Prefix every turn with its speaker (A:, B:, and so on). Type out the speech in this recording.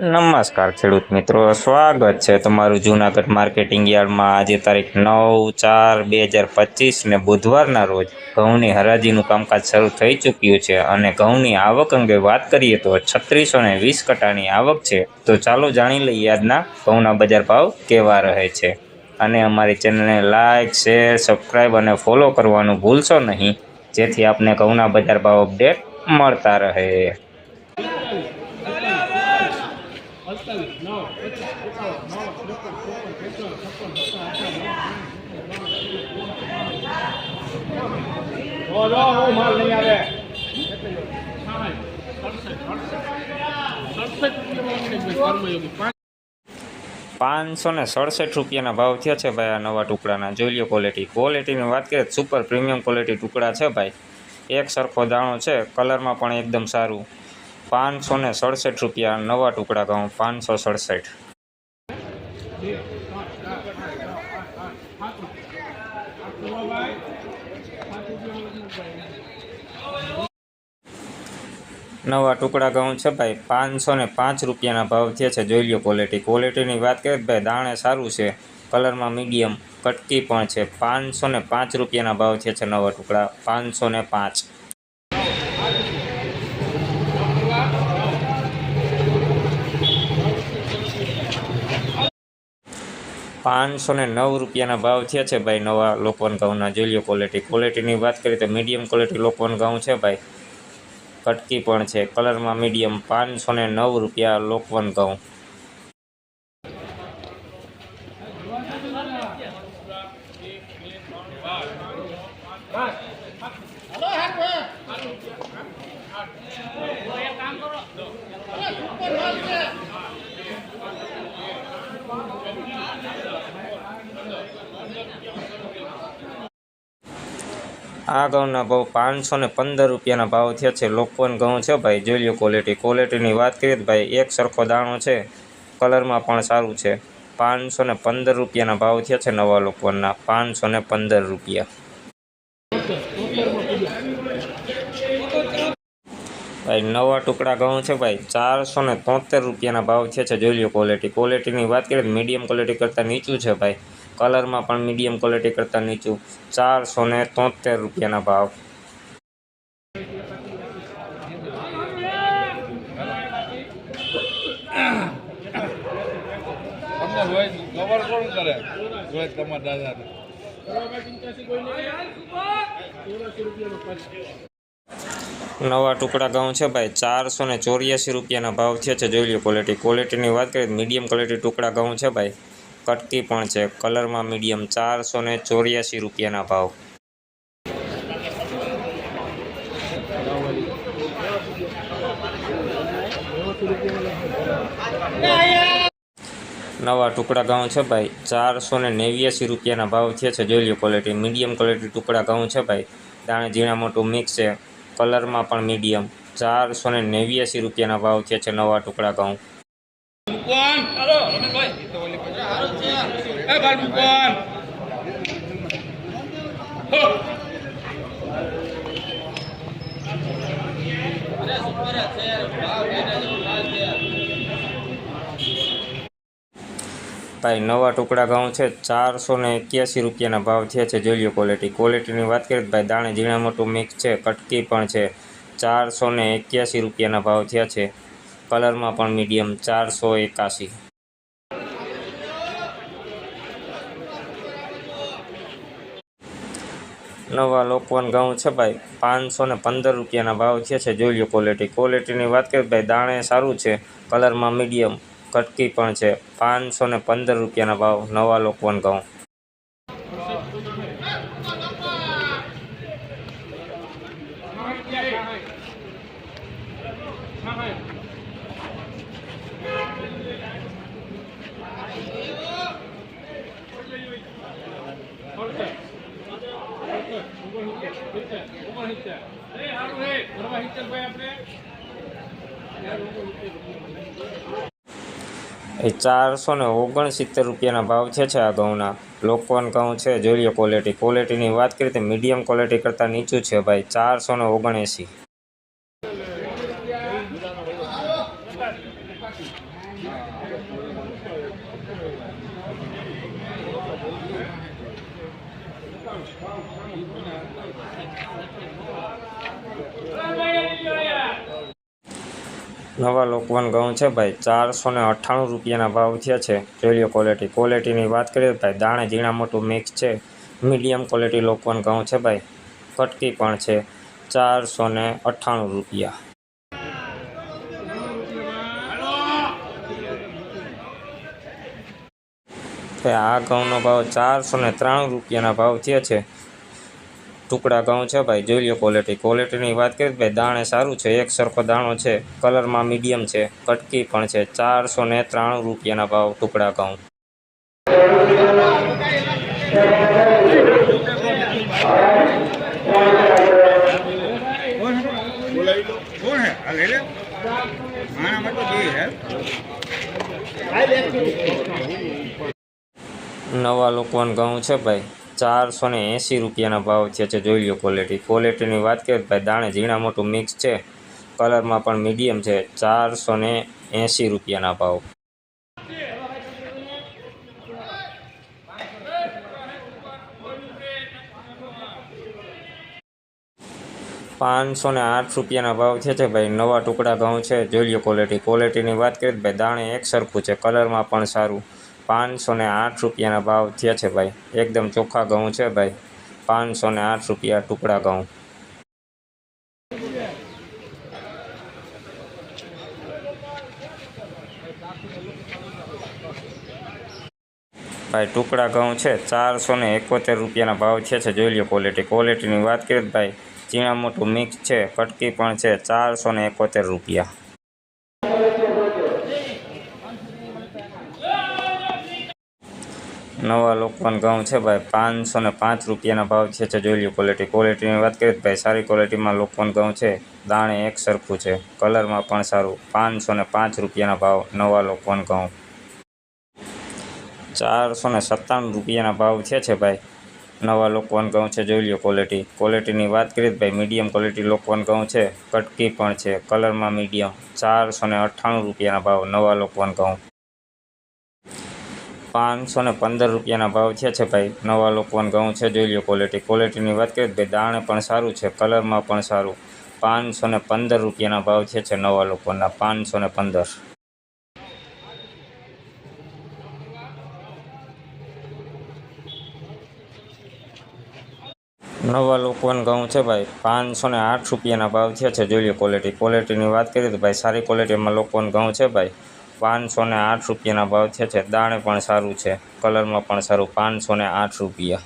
A: નમસ્કાર ખેડૂત મિત્રો, સ્વાગત છે તમારું જૂનાગઢ માર્કેટિંગ યાર્ડમાં. આજે તારીખ નવ ચાર બે હજાર પચીસને બુધવારના રોજ ઘઉંની હરાજીનું કામકાજ શરૂ થઈ ચૂક્યું છે અને ઘઉંની આવક અંગે વાત કરીએ તો છત્રીસો ને વીસ કટાની આવક છે. તો ચાલો જાણી લઈએ આજના ઘઉંના બજાર ભાવ કેવા રહે છે. અને અમારી ચેનલને લાઇક શેર સબસ્ક્રાઈબ અને ફોલો કરવાનું ભૂલશો નહીં. જેથી આપને ઘઉંના બજાર ભાવ અપડેટ મળતા રહે.
B: જો જો હું માલ નહીં આવે
A: પાંચસો ને સડસઠ રૂપિયાના ભાવ થયા છે ભાઈ આ નવા ટુકડાના. જોઈ લો ક્વોલિટી ક્વોલિટીની વાત કરીએ સુપર પ્રીમિયમ ક્વોલિટી ટુકડા છે ભાઈ. એક સરખો દાણો છે કલરમાં પણ એકદમ સારું. પાંચસો ને સડસઠ રૂપિયા નવા ટુકડા ઘઉં પાંચસો સડસઠ. નવા ટુકડા ઘઉં છે ભાઈ પાંચસો ને પાંચ રૂપિયાના ભાવ થયા છે, જોઈ લો ક્વોલિટી ક્વોલિટીની વાત કરીએ ભાઈ દાણે સારું છે, કલરમાં મીડિયમ કટકી પણ છે. પાંચસો ને પાંચ રૂપિયાના ભાવ થયા છે નવા ટુકડા, પાંચસો ને પાંચ. પાંચસો ને નવ રૂપિયાના ભાવ થયા છે ભાઈ. નવા લોકવન ઘઉંના જોઈ લો ક્વોલિટી ક્વોલિટીની વાત કરીએ તો મીડિયમ ક્વોલિટી લોકવન ઘઉં છે ભાઈ. કટકી પણ છે. કલરમાં મીડિયમ પાંચસો ને નવ રૂપિયા લોકવન ઘઉં આ ઘઉંના ભાવ પાંચસો ને પંદર રૂપિયાના ભાવ થયા છે. લોકવન ઘઉં છે ભાઈ. જોઈ લો ક્વોલિટી ક્વોલિટીની વાત કરીએ તો ભાઈ, એક સરખો દાણો છે. કલરમાં પણ સારું છે. પાંચસો ને પંદર રૂપિયાના ભાવ થયા છે નવા લોકવનના. પાંચસો ને પંદર રૂપિયા. ભાઈ, નવા ટુકડા ઘઉં છે ભાઈ. ચારસો ને તોતેર રૂપિયાના ભાવ થયા છે. જોઈ લો ક્વોલિટી ક્વોલિટીની વાત કરીએ મીડિયમ ક્વોલિટી કરતાં નીચું છે ભાઈ. કલરમાં પણ મીડિયમ ક્વોલિટી કરતાં નીચું. ચારસો ને તોતેર રૂપિયાના ભાવ.
B: તમને કોણ કરે? હોય તમારા દાદાને.
A: નવા ટુકડા ઘઉં છે ભાઈ. ચારસો ને ચોર્યાસી રૂપિયાના ભાવ થયા છે. જોઈ લો ક્વોલિટી ક્વોલિટીની વાત કરીએ મીડિયમ ક્વોલિટી ટુકડા ઘઉં છે ભાઈ. કટકી પણ છે. કલરમાં મીડિયમ ચારસો ને ચોર્યાસી રૂપિયાના ભાવ. નવા ટુકડા ઘઉં છે ભાઈ. ચારસો ને નેવ્યાસી રૂપિયાના ભાવ થયા છે. જોઈ લો ક્વોલિટી મીડિયમ ક્વોલિટી ટુકડા ઘઉં છે ભાઈ. દાણે ઝીણા મોટું મિક્સ છે. કલરમાં પણ મીડિયમ ચારસો ને નેવ્યાસી રૂપિયાના ભાવ થયા છે નવા ટુકડા ઘઉં
B: એ ભાઈ કોણ?
A: ભાઈ, નવા ટુકડા ઘઉં છે ચારસો ને એક્યાસી રૂપિયાના ભાવ થયા છે. જોઈ લો ક્વોલિટી ક્વોલિટીની વાત કરીએ ભાઈ, દાણે ઝીણા મોટું મિક્સ છે, કટકી પણ છે. ચારસો ને એક્યાસી રૂપિયાના ભાવ થયા છે. કલરમાં પણ મીડિયમ ચારસો એકાસી. નવા લોકવન ઘઉં છે ભાઈ. પાંચસો ને પંદર રૂપિયાના ભાવ થયા છે. જોઈ લો ક્વોલિટી ક્વોલિટીની વાત કરીએ ભાઈ દાણે સારું છે. કલરમાં મીડિયમ કટકી પણ છે. પાંચસો ને પંદર રૂપિયાના ભાવ નવા લોકવન ઘઉં એ ચારસો ને ઓગણસિત્તેર રૂપિયાના ભાવ છે આ ઘઉંના. લોકવન ઘઉં છે, જોઈ લો ક્વોલિટી ક્વોલિટીની વાત કરીએ તો મીડિયમ ક્વોલિટી કરતાં નીચું છે ભાઈ, ચારસો ને ઓગણએંસી નવા લોકવન ઘઉં છે ભાઈ. ચારસો ને અઠ્ઠાણું રૂપિયાના ભાવ થયા છે. લો ક્વોલિટી ક્વોલિટીની વાત કરીએ તો ભાઈ, દાણે ઝીણા મોટું મિક્સ છે. મીડિયમ ક્વોલિટી લોકવન ઘઉં છે ભાઈ. કટકી પણ છે. ચારસો ને અઠ્ઠાણું રૂપિયા. આ ઘઉંનો ભાવ ચારસો ને ત્રાણું રૂપિયાના ભાવ થયા છે. ટુકડા ઘઉં છે ભાઈ, જોઈ લો ક્વોલિટી ક્વોલિટીની વાત કરીએ ભાઈ, દાણે સારું છે, એક સરખો દાણો છે કલરમાં મીડિયમ છે, કટકી પણ છે, ચારસો ને ત્રાણું રૂપિયાના ભાવ ટુકડા ઘઉં નવા લોકવન ઘઉં છે ભાઈ. ચારસો ને એંસી રૂપિયાના ભાવ થયા છે જોઈ લો ક્વોલિટી ક્વોલિટીની વાત કરીએ ભાઈ દાણે ઝીણા મોટું મિક્સ છે. કલરમાં પણ મીડિયમ છે. ચારસો ને એંસી રૂપિયાના ભાવ. પાંચસો ને આઠ રૂપિયાના ભાવ થયા છે ભાઈ નવા ટુકડા ઘઉં છે. જોઈ લો ક્વોલિટી ક્વોલિટીની વાત કરીએ ભાઈ દાણે એક સરખું છે. કલરમાં પણ સારું. પાંચસો ને આઠ રૂપિયાના ભાવ થયા છે ભાઈ. એકદમ ચોખ્ખા ઘઉં છે ભાઈ. પાંચસો ને આઠ રૂપિયા ટુકડા ઘઉં. ભાઈ, ટુકડા ઘઉં છે. ચારસો ને એકોતેર રૂપિયાના ભાવ થયા છે. જોઈ લો ક્વોલિટી ક્વોલિટીની વાત કરીએ ભાઈ ચીણા મોટું મિક્સ છે. કટકી પણ છે. ચારસો ને એકોતેર રૂપિયા. નવા લોકવન ઘઉં છે ભાઈ. પાંચસો ને પાંચ રૂપિયાના ભાવ છે છે જોઈ લો ક્વોલિટી ક્વોલિટીની વાત કરીએ ભાઈ, સારી ક્વોલિટીમાં લોકવન ઘઉં છે. દાણે એક સરખું છે. કલરમાં પણ સારું. પાંચસો ને પાંચ રૂપિયાના ભાવ નવા લોકવન ઘઉં ચારસો ને સત્તાણું રૂપિયાના ભાવ છે છે ભાઈ. નવા લોકવન ઘઉં છે જોઈ લ્યો ક્વોલિટી ક્વોલિટીની વાત કરીએ તો ભાઈ મીડિયમ ક્વોલિટી લોકવન ઘઉં છે. કટકી પણ છે. કલરમાં મીડિયમ ચારસો ને અઠ્ઠાણું રૂપિયાના ભાવ નવા લોકવન ઘઉં પાંચસો ને પંદર રૂપિયાના ભાવ થયા છે ભાઈ. નવા લોકોને ઘઉં છે, જોઈ લો ક્વોલિટી ક્વોલિટીની વાત કરીએ ભાઈ દાણે પણ સારું છે, કલરમાં પણ સારું. પાંચસો ને પંદર રૂપિયાના ભાવ થયા છે નવા લોકોના, પાંચસો ને પંદર. નવા લોકોને ઘઉં છે ભાઈ, પાંચસો ને આઠ રૂપિયાના ભાવ થયા છે, જોઈ લો ક્વોલિટી ક્વોલિટીની વાત કરીએ તો ભાઈ, સારી ક્વોલિટીમાં લોકોને ઘઉં છે ભાઈ. પાંચસો ને આઠ રૂપિયાના ભાવ થયા છે. દાણે પણ સારું છે. કલરમાં પણ સારું, પાંચસો ને આઠ રૂપિયા.